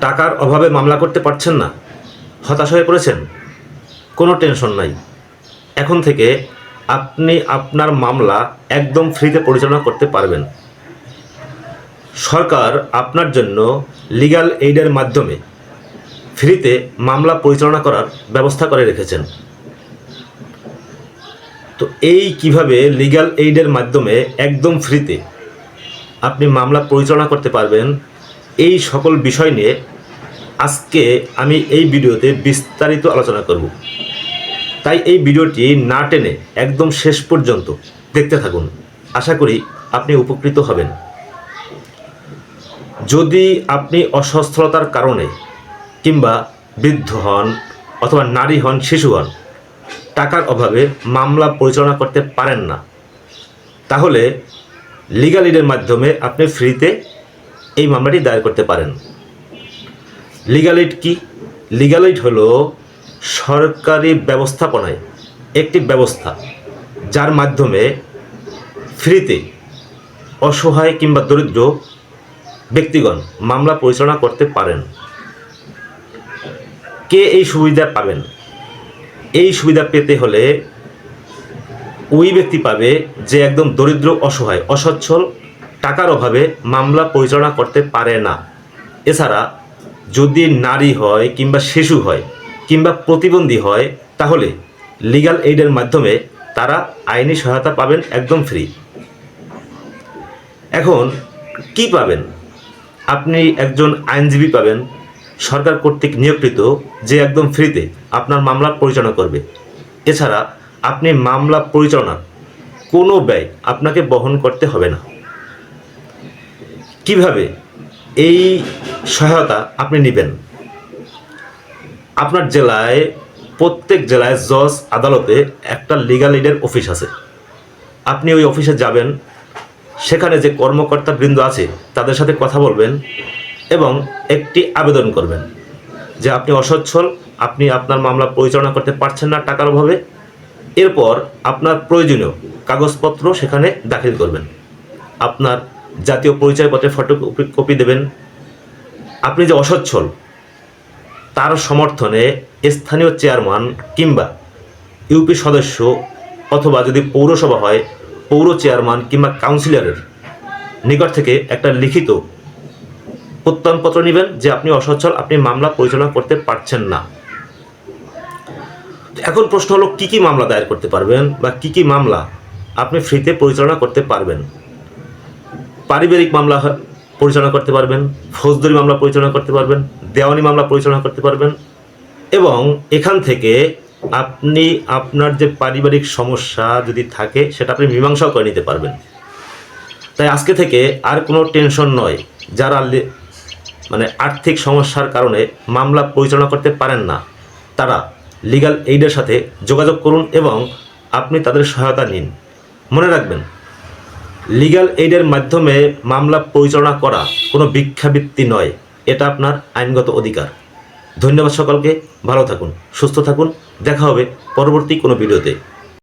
টাকার অভাবে মামলা করতে পারছেন না। হতাশ হয়ে পড়েছেন। কোনো টেনশন নাই। এখন থেকে আপনি আপনার মামলা একদম ফ্রিতে পরিচালনা করতে পারবেন। সরকার আপনার জন্য লিগ্যাল এইডের মাধ্যমে ফ্রিতে মামলা পরিচালনা করার ব্যবস্থা করে রেখেছেন। তো এই কীভাবে লিগ্যাল এইডের মাধ্যমে একদম ফ্রিতে আপনি মামলা পরিচালনা করতে পারবেন এই সকল বিষয় নিয়ে আজকে আমি এই ভিডিওতে বিস্তারিত আলোচনা করব। তাই এই ভিডিওটি না টেনে একদম শেষ পর্যন্ত দেখতে থাকুন। আশা করি আপনি উপকৃত হবেন। যদি আপনি অসুস্থতার কারণে কিংবা বৃদ্ধ হন অথবা নারী হন, শিশু হন, টাকার অভাবে মামলা পরিচালনা করতে পারেন না। তাহলে লিগাল মাধ্যমে আপনি ফ্রিতে এই মামলাটি দায়ের করতে পারেন। লিগাল এইড কি? লিগাল এইড হলো সরকারি ব্যবস্থাপনায় একটি ব্যবস্থা যার মাধ্যমে ফ্রিতে অসহায় কিংবা দরিদ্র ব্যক্তিগণ মামলা পরিচালনা করতে পারেন। কে এই সুবিধা পাবেন? এই সুবিধা পেতে হলে ওই ব্যক্তি পাবে যে একদম দরিদ্র, অসহায়, অসচ্ছল টাকার অভাবে মামলা পরিচালনা করতে পারে না। এছাড়া যদি নারী হয় কিংবা শিশু হয় কিংবা প্রতিবন্ধী হয়, তাহলে লিগ্যাল এইডের মাধ্যমে তারা আইনি সহায়তা পাবেন একদম ফ্রি এখন, কি পাবেন? আপনি একজন আইনজীবী পাবেন, সরকার কর্তৃক নিয়োগকৃত যে একদম ফ্রিতে আপনার মামলা পরিচালনা করবে। এছাড়া আপনি মামলা পরিচালনার কোনো ব্যয় আপনাকে বহন করতে হবে না। কীভাবে এই সহায়তা আপনি নেবেন? আপনার জেলায়, প্রত্যেক জেলায় জজ আদালতে একটা লিগাল এইডের অফিস আছে। আপনি ওই অফিসে যাবেন, সেখানে যে কর্মকর্তা বৃন্দ আছে, তাদের সাথে কথা বলবেন এবং একটি আবেদন করবেন যে আপনি অসচ্ছল, আপনি আপনার মামলা পরিচালনা করতে পারছেন না টাকার অভাবে। এরপর আপনার প্রয়োজনীয় কাগজপত্র সেখানে দাখিল করবেন। আপনার জাতীয় পরিচয়পত্রের ফটো কপি দেবেন। আপনি যে অসচ্ছল, তার সমর্থনে স্থানীয় চেয়ারম্যান কিংবা ইউপি সদস্য অথবা যদি পৌরসভা হয়, পৌর চেয়ারম্যান কিংবা কাউন্সিলরের নিকট থেকে একটা লিখিত প্রত্যয়নপত্র নেবেন যে আপনি অসচ্ছল, আপনি মামলা পরিচালনা করতে পারছেন না। এখন প্রশ্ন হলো, কি কি মামলা দায়ের করতে পারবেন বা কি কি মামলা আপনি ফ্রিতে পরিচালনা করতে পারবেন? পারিবারিক মামলা পরিচালনা করতে পারবেন, ফৌজদারি মামলা পরিচালনা করতে পারবেন, দেওয়ানি মামলা পরিচালনা করতে পারবেন এবং এখান থেকে আপনি আপনার যে পারিবারিক সমস্যা যদি থাকে, সেটা আপনি মীমাংসাও করে নিতে পারবেন। তাই আজকে থেকে আর কোনো টেনশন নয়, যারা মানে আর্থিক সমস্যার কারণে মামলা পরিচালনা করতে পারেন না, তারা লিগ্যাল এইডের সাথে যোগাযোগ করুন এবং আপনি তাদের সহায়তা নিন। মনে রাখবেন লিগ্যাল এইডের মাধ্যমে মামলা পরিচালনা করা কোনো ভিক্ষাবৃত্তি নয়, এটা আপনার আইনগত অধিকার। ধন্যবাদ সকলকে, ভালো থাকুন, সুস্থ থাকুন, দেখা হবে পরবর্তী কোনো ভিডিওতে।